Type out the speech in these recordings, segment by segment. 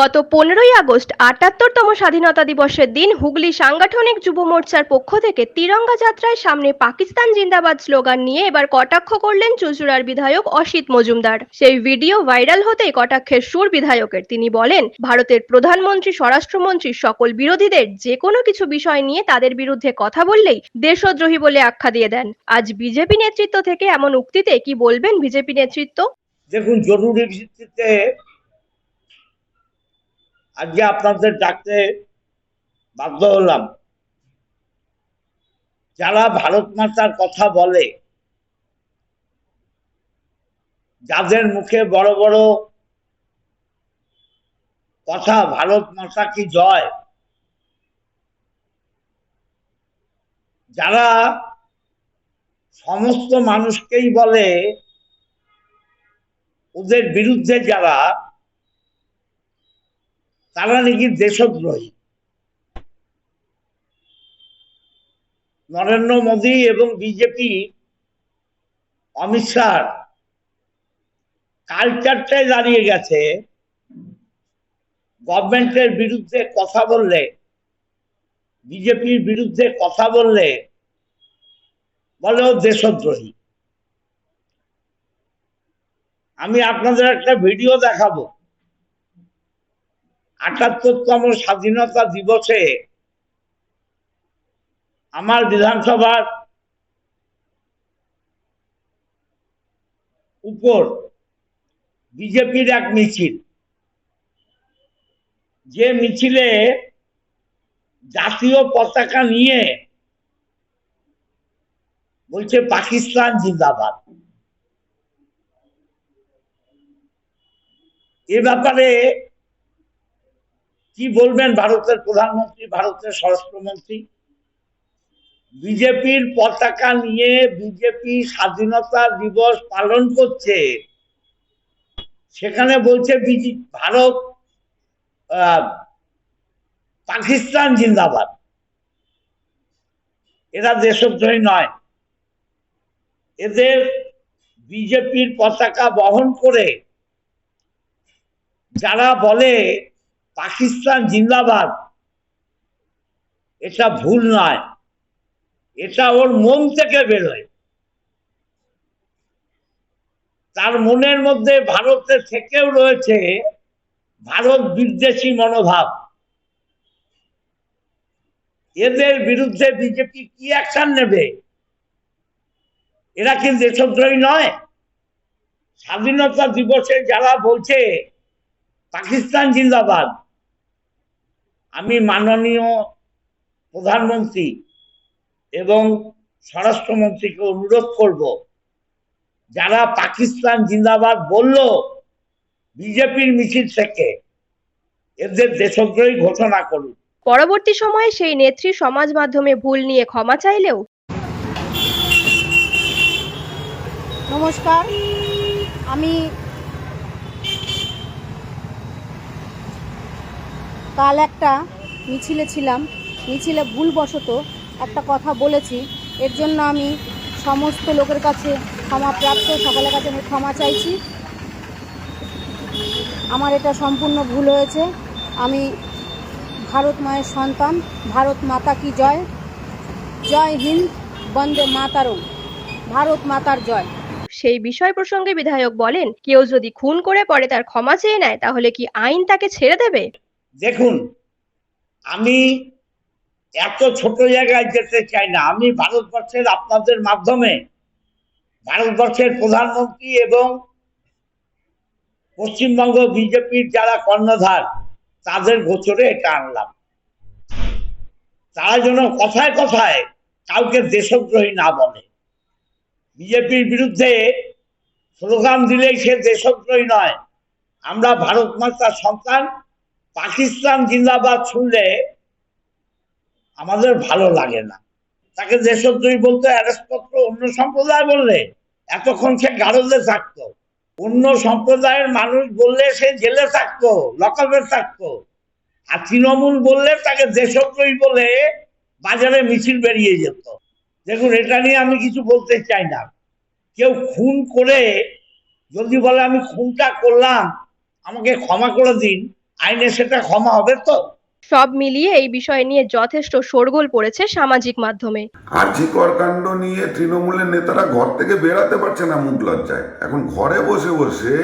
গত পনেরোই আগস্ট আটাত্তরতম স্বাধীনতা দিবসের দিন হুগলি সাংগঠনিক যুব মোর্চার পক্ষ থেকে তিরঙ্গা যাত্রায় সামনে পাকিস্তান জিন্দাবাদ স্লোগান নিয়ে এবার কটাক্ষ করলেন চুঁচুড়ার বিধায়ক অসিত মজুমদার। সেই ভিডিও ভাইরাল হতেই কটাক্ষের সুর বিধায়কের। তিনি বলেন, ভারতের প্রধানমন্ত্রী, স্বরাষ্ট্রমন্ত্রী সকল বিরোধীদের যে কোনো কিছু বিষয় নিয়ে তাদের বিরুদ্ধে কথা বললেই দেশদ্রোহী বলে আখ্যা দিয়ে দেন। আজ বিজেপি নেতৃত্ব থেকে এমন উক্তিতে কি বলবেন বিজেপি নেতৃত্ব? দেখুন, জরুরি ভিত্তিতে আজকে আপনাদের ডাকতে বাধ্য হলাম। যারা ভারত মাতার কথা বলে, যাদের মুখে বড় বড় কথা, ভারত মাতা কি জয়? যারা সমস্ত মানুষকেই বলে, ওদের বিরুদ্ধে যারা তারা নাকি দেশদ্রোহী নরেন্দ্র মোদী এবং বিজেপি, অমিত শাহ, কালচারটাই দাঁড়িয়ে গেছে। গভর্নমেন্টের বিরুদ্ধে কথা বললে, বিজেপির বিরুদ্ধে কথা বললে বলে ও দেশদ্রোহী আমি আপনাদের একটা ভিডিও দেখাবো। আটাত্তরতম স্বাধীনতা দিবসে আমার বিধানসভার উপর বিজেপির এক মিছিল। যে মিছিলে জাতীয় পতাকা নিয়ে বলছে পাকিস্তান জিন্দাবাদ। এ ব্যাপারে কি বলবেন ভারতের প্রধানমন্ত্রী, ভারতের স্বরাষ্ট্রমন্ত্রী? বিজেপির পতাকা নিয়ে বিজেপি স্বাধীনতা দিবস পালন করছে। সেখানে বলছে ভারত পাকিস্তান জিন্দাবাদ। এরা দেশদ্রোহী নয়। এদের বিজেপির পতাকা বহন করে যারা বলে পাকিস্তান জিন্দাবাদ। এটা ভুল নয়। এটা ওর মন থেকে বেরোয়। তার মনের মধ্যে ভারতের থেকেও রয়েছে ভারত বিদ্বেষী মনোভাব। এদের বিরুদ্ধে বিজেপি কি অ্যাকশন নেবে? এরা কি দেশদ্রোহী নয়? স্বাধীনতা দিবসে যারা বলছে পাকিস্তান জিন্দাবাদ আমি মাননীয় প্রধানমন্ত্রী এবং স্বরাষ্ট্রমন্ত্রীকে অনুরোধ করব যারা পাকিস্তান জিন্দাবাদ বলল বিজেপির মিছিল থেকে এদের দেশদ্রোহী ঘোষণা করুন। পরবর্তী সময়ে সেই নেত্রী সমাজ মাধ্যমে ভুল নিয়ে ক্ষমা চাইলেও? নমস্কার আমি কাল একটা মিছিলে ছিলাম। মিছিলে ভুলবশত একটা কথা বলেছি। এর জন্য আমি সমস্ত লোকের কাছে ক্ষমা প্রাপ্ত। সকলের কাছে আমি ক্ষমা চাইছি। আমার এটা সম্পূর্ণ ভুল হয়েছে। আমি ভারত মায়ের সন্তান। ভারত মাতা কি জয়? জয় হিন্দ, বন্দে মাতারম। ভারত মাতার জয়। সেই বিষয় প্রসঙ্গে বিধায়ক বলেন, কেউ যদি খুন করে পরে তার ক্ষমা চেয়ে নেয়, তাহলে কি আইন তাকে ছেড়ে দেবে? দেখুন, আমি এত ছোট জায়গায় যেতে চাই না। আমি ভারতবর্ষের আপনাদের মাধ্যমে ভারতবর্ষের প্রধানমন্ত্রী এবং পশ্চিমবঙ্গ বিজেপির যারা কর্ণধার, তাদের গোচরে এটা আনলাম। তারা যেন কথায় কথায় কাউকে দেশদ্রোহী না বলে। বিজেপির বিরুদ্ধে স্লোগান দিলেই সে দেশদ্রোহী নয়। আমরা ভারত মাতার সন্তান পাকিস্তান জিন্দাবাদ শুনলে আমাদের ভালো লাগে না। তাকে দেশদ্রোহী বলতে অ্যারেস্টপত্র, অন্য সম্প্রদায় বললে, এতক্ষণ সে গারদে থাকতো। অন্য সম্প্রদায়ের মানুষ বললে সে জেলে থাকতো, লকআপে থাকতো। আর তৃণমূল বললে তাকে দেশদ্রোহী বলে, বাজারে মিছিল বেরিয়ে যেত। দেখুন, এটা নিয়ে আমি কিছু বলতে চাই না। কেউ খুন করে, যদি বলে আমি খুনটা করলাম, আমাকে ক্ষমা করে দিন। আইনে সেটা ক্ষমা হবে তো? সব মিলিয়ে এই বিষয় নিয়ে যথেষ্ট শোরগোল পড়েছে সামাজিক মাধ্যমে। আর্যিকর করকাণ্ড নিয়ে তৃণমূলের নেতারা ঘর থেকে বেরাতে পারছে না মুখ লজ্জায়। এখন ঘরে বসে বসে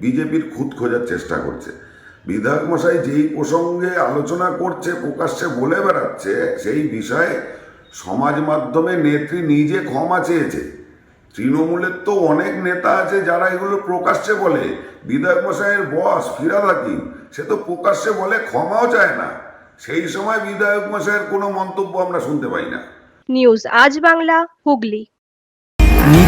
বিজেপির খুঁত খোঁজার চেষ্টা করছে। বিধায়ক মশাই যেই প্রসঙ্গে আলোচনা করছে প্রকাশ্যে বলে বেড়াচ্ছে সেই বিষয়ে সমাজ মাধ্যমে নেত্রী নিজে ক্ষমা চেয়েছে। তৃণমূলের তো অনেক নেতা আছে যারা এগুলো প্রকাশ্যে বলে। বিধায়ক মশাইয়ের বস ফিরাদ হাকিম, সে তো প্রকাশ্যে বলে, ক্ষমাও চায় না। সেই সময় বিধায়ক মশাইয়ের কোনো মন্তব্য আমরা শুনতে পাই না। নিউজ আজ বাংলা, হুগলি।